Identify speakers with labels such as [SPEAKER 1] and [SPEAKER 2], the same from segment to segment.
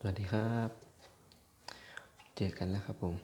[SPEAKER 1] สวัสดีครับ เจอกันแล้วครับผม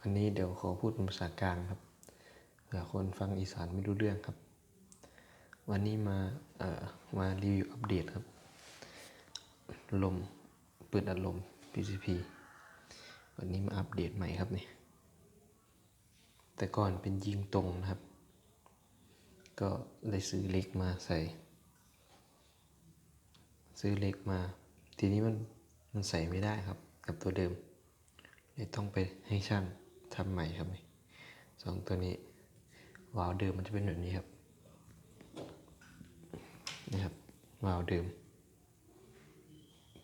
[SPEAKER 1] อันนี้เดี๋ยวขอพูดเป็นภาษากลางครับ เผื่อคนฟังอีสานไม่รู้เรื่องครับ วันนี้มา เอ่อ มารีวิวอัปเดตครับ ลมปืนอัดลม PCP วันนี้มาอัปเดตใหม่ครับเนี่ย แต่ก่อนเป็นยิงตรงนะครับ ก็เลยซื้อเล็กมาใส่ ซื้อเล็กมา ทีนี้มันมันใส่ไม่ได้ครับ กับตัวเดิมเลยต้องไปให้ช่างทำใหม่ครับนี่สองตัวนี้วาล์วเดิมมันจะเป็นแบบนี้ครับนี่ครับวาล์วเดิม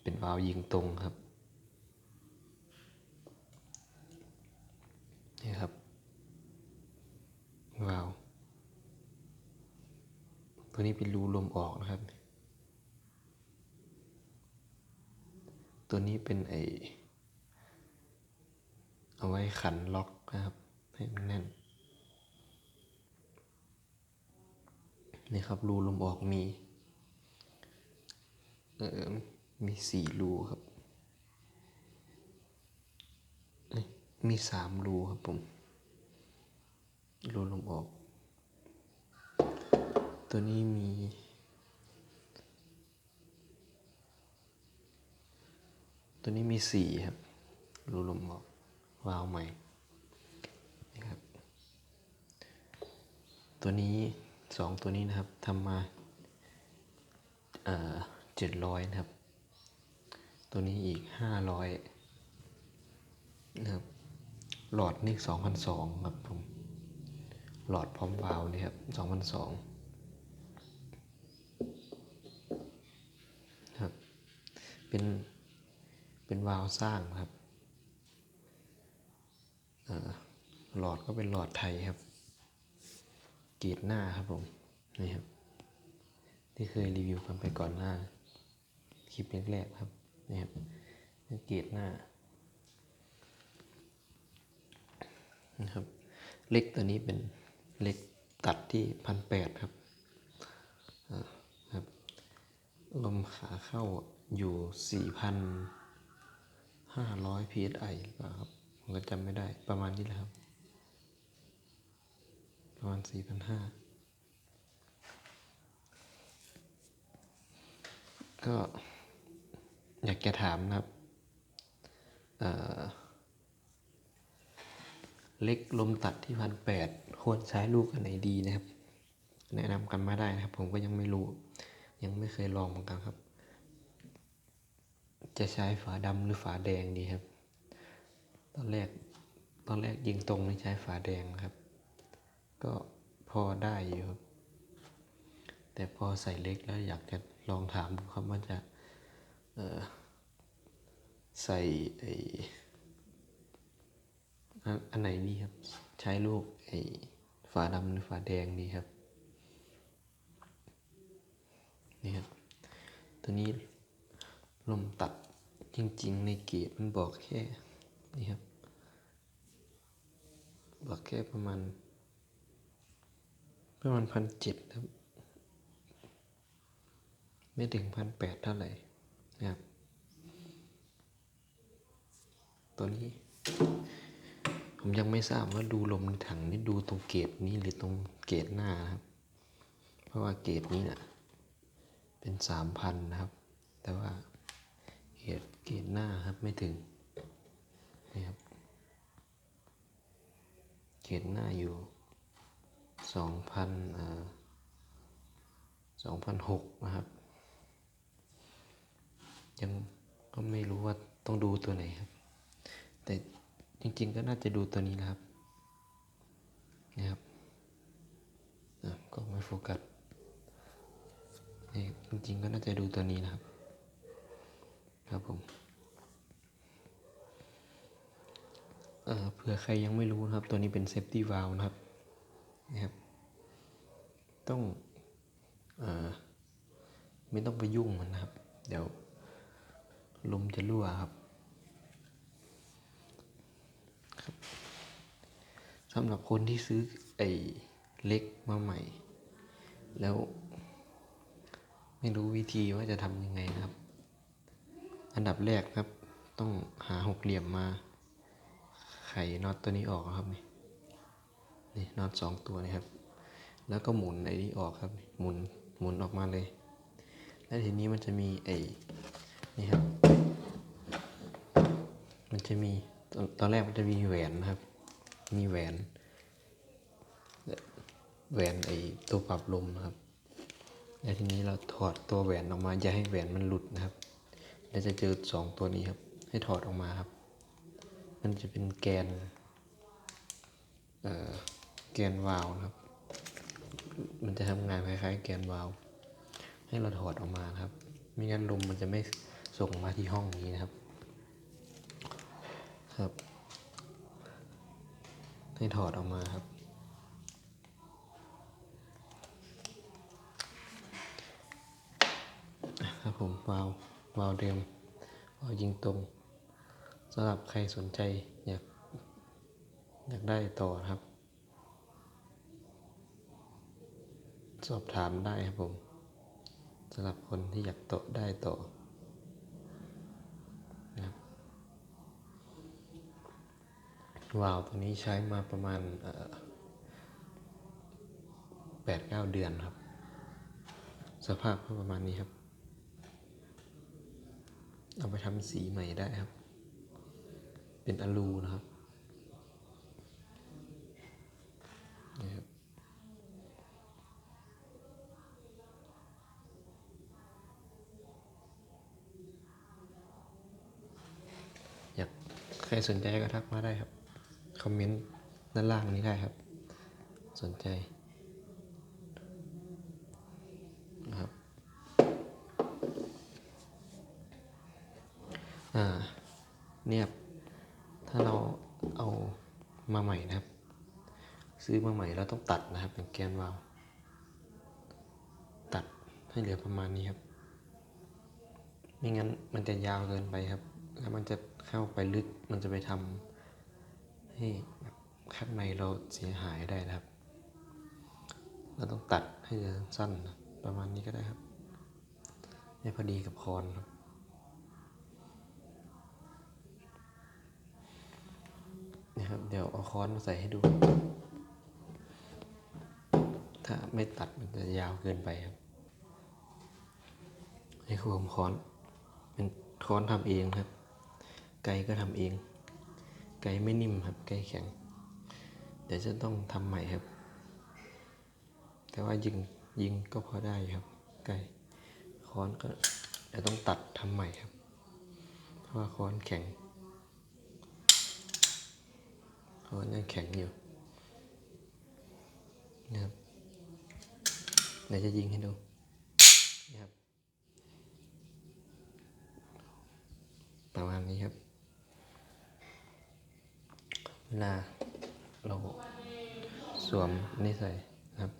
[SPEAKER 1] เป็นวาล์วยิงตรงครับนี่ครับวาล์วตัวนี้เป็นรูลมออกนะครับ ตัวนี้เป็นไอเอาไว้ขันล็อกนะครับ ให้มันแน่น นี่ครับรูลมออกมี เออมีสี่รูครับ มีสามรูครับผม รูลมออก ตัวนี้มี ตัวนี้มีสี่ครับ รูลมออกวาวใหม่นี่ครับ ตัวนี้สองตัวนี้นะครับทำมาเจ็ดร้อยนะครับ ตัวนี้อีกห้าร้อยนะครับ หลอดนี่สองพันสองครับผม หลอดพร้อมวาวนี่ครับสองพันสองครับ เป็น เป็นวาล์วสร้างครับหลอดก็เป็นหลอดไทยครับเกรดหน้าครับผมนี่ครับ ที่เคยรีวิวกันไปก่อนหน้า คลิปแรกๆครับนี่ครับเป็นเกรดหน้านะครับเล็กตัวนี้เป็นเล็กตัดที่พันแปดครับครับลมขาเข้าอยู่สี่พัน ห้าร้อย psi หรือเปล่าครับ ผมก็จำไม่ได้ประมาณนี้แหละครับ ประมาณสี่พันห้าก็อยากจะถามนะครับเเล็กลมตัดที่พันแปดควรใช้ลูกอันไหนดีนะครับ แนะนำกันมาได้นะครับ ผมก็ยังไม่รู้ ยังไม่เคยลองเหมือนกันครับ จะใช้ฝาดำหรือฝาแดงดีครับ ตอนแรกตอนแรกยิงตรงนี่ใช้ฝาแดงครับ ก็พอได้อยู่ครับ แต่พอใส่เล็กแล้วอยากจะลองถามดูครับว่าจะเออใส่ไออันอันไหนดีครับ ใช้ลูกไอฝาดำหรือฝาแดงดีครับนี่ครับตัวนี้ลมตัด จริง ๆ ในเกรดมันบอกแค่นี่ครับ บอกแค่ประมาณ ประมาณพันเจ็ดครับ ไม่ถึงพันแปดเท่าไหร่นะครับ ตัวนี้ ผมยังไม่ทราบว่าดูลมในถังนี่ดูตรงเกรดนี้หรือตรงเกรดหน้าครับ เพราะว่าเกรดนี้เนะ่ะเป็นสามพันนะครับ แต่ว่า เกรดเกรดหน้าครับไม่ถึงนี่ครับเกรดหน้าอยู่สองพันสองพันหกนะครับ ยังก็ไม่รู้ว่าต้องดูตัวไหนครับ แต่จริงๆก็น่าจะดูตัวนี้นะครับนะครับก็ไม่โฟกัสนี่จริงๆก็น่าจะดูตัวนี้นะครับ ครับผมเเผื่อใครยังไม่รู้นะครับ ตัวนี้เป็นเซฟตี้วาล์วนะครับนะครับ ต้องอไม่ต้องไปยุ่งมันนะครับ เดี๋ยวลมจะรั่วครับครับสำหรับคนที่ซื้อไอ้เล็กมาใหม่ แล้วไม่รู้วิธีว่าจะทำยังไงนะครับ อันดับแรกครับต้องหาหกเหลี่ยมมา ไขน็อตตัวนี้ออกครับนี่นี่น็อตสองตัวนี่ครับ แล้วก็หมุนไอ้นี้ออกครับหมุนหมุนออกมาเลย แล้วทีนี้มันจะมีไอ้นี่ครับ มันจะมีตอนตอนแรกมันจะมีแหวนนะครับ มีแหวน แหวนไอ้ตัวปรับลมนะครับ แล้วทีนี้เราถอดตัวแหวนออกมาอย่าให้แหวนมันหลุดนะครับ แล้วจะเจอสองตัวนี้ครับ ให้ถอดออกมาครับ มันจะเป็นแกนเอ่อแกนวาล์วนะครับ มันจะทำงานคล้ายๆ แกนวาล์วให้เราถอดออกมาครับ ไม่งั้นลมมันจะไม่ส่งมาที่ห้องนี้นะครับ ครับ ให้ถอดออกมาครับ ครับผมวาล์ว วาล์วเดิมวาล์วยิงตรงสำหรับใครสนใจอยากอยากได้ต่อครับ สอบถามได้ครับผมสำหรับคนที่อยากต่อได้ต่อนะครับวาล์วตัวนี้ใช้มาประมาณแปดเก้าเดือนครับ สภาพก็ประมาณนี้ครับ เอาไปทำสีใหม่ได้ครับ เป็นอลูนะครับนี่ครับ อยากใครสนใจก็ทักมาได้ครับ คอมเมนต์ด้านล่างนี้ได้ครับ สนใจนะครับ อ่า เนี่ยถ้าเราเอามาใหม่นะครับ ซื้อมาใหม่เราต้องตัดนะครับเป็นแกนวาล์วตัดให้เหลือประมาณนี้ครับ ไม่งั้นมันจะยาวเกินไปครับ แล้วมันจะเข้าไปลึกมันจะไปทำให้ข้างในเราเสียหายได้นะครับ เราต้องตัดให้เหลือสั้นนะประมาณนี้ก็ได้ครับให้พอดีกับคอนครับ นี่ครับ เดี๋ยวเอาค้อนมาใส่ให้ดู ถ้าไม่ตัดมันจะยาวเกินไปครับ นี่คือผมค้อน เป็นค้อนทำเองครับ ไก่ก็ทำเอง ไก่ไม่นิ่มครับ ไก่แข็ง เดี๋ยวจะต้องทำใหม่ครับ แต่ว่ายิงยิงก็พอได้ครับ ไก่ค้อนก็จะต้องตัดทำใหม่ครับ เพราะว่าค้อนแข็ง ค้อนยังแข็งอยู่นะครับเดี๋ยวจะยิงให้ดูนะครับประมาณนี้ครับ เวลาเราสวมนี่ใส่นะครับ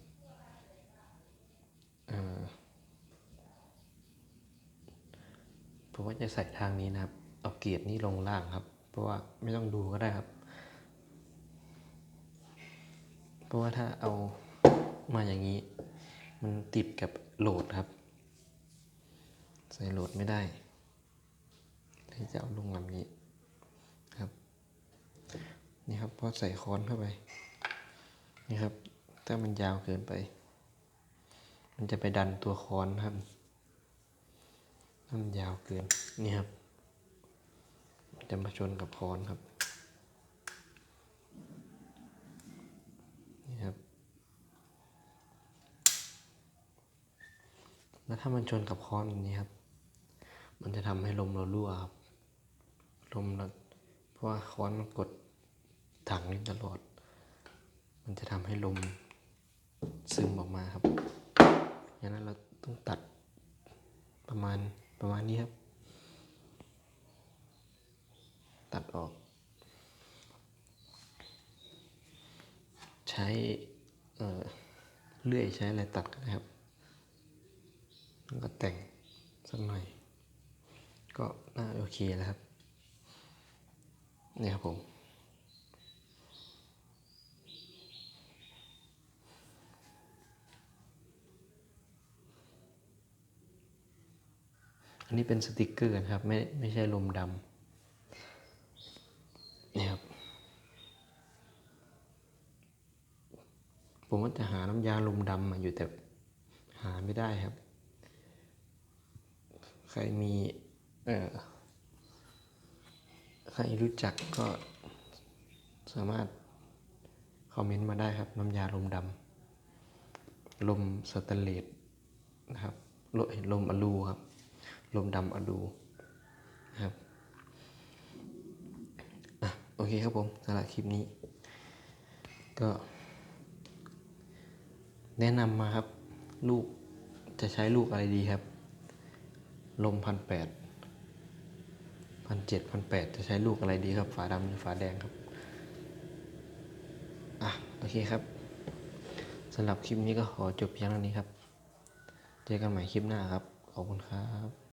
[SPEAKER 1] ผมว่าจะใส่ทางนี้นะครับ เอาเกียร์นี้ลงล่างครับ เพราะว่าไม่ต้องดูก็ได้ครับ เพราะว่าถ้าเอามาอย่างนี้ มันติดกับโหลดครับ ใส่โหลดไม่ได้ที่จะเอาลงแบบนี้ครับ นี่ครับพอใส่ค้อนเข้าไป นี่ครับ ถ้ามันยาวเกินไป มันจะไปดันตัวค้อนครับถ้ามันยาวเกิน นี่ครับ จะมาชนกับค้อนครับ นี่ครับ แล้วถ้ามันชนกับค้อนนี้ครับ มันจะทำให้ลมเรารั่วครับลมเราเพราะว่าค้อนมันกดถังนี้ตลอด มันจะทำให้ลมซึมออกมาครับดังนั้นเราต้องตัดประมาณประมาณนี้ครับ ตัดออก ใช้เอ่อเลื่อยใช้อะไรตัดก็ได้ครับ แล้วก็แต่งสักหน่อย ก็น่าโอเคแล้วครับนี่ครับผมอันนี้เป็นสติกเกอร์นะครับ ไม่ไม่ใช่ลมดำนี่ครับผมว่าจะหาน้ำยาลมดำมาอยู่แต่หาไม่ได้ครับ ใครมีเอ่อใครรู้จักก็สามารถคอมเมนต์มาได้ครับ น้ำยาลมดำลมสแตนเลสนะครับลมลมอลูครับ ลมดำอลูนะครับอะโอเคครับผมสำหรับคลิปนี้ ก็ แนะนำมาครับ ลูกจะใช้ลูกอะไรดีครับ ลมพันแปดพันเจ็ดพันแปดจะใช้ลูกอะไรดีครับ ฝาดำหรือฝาแดงครับ อะ โอเคครับสำหรับคลิปนี้ก็ขอจบเพียงเท่านี้ครับ เจอกันใหม่คลิปหน้าครับ ขอบคุณครับ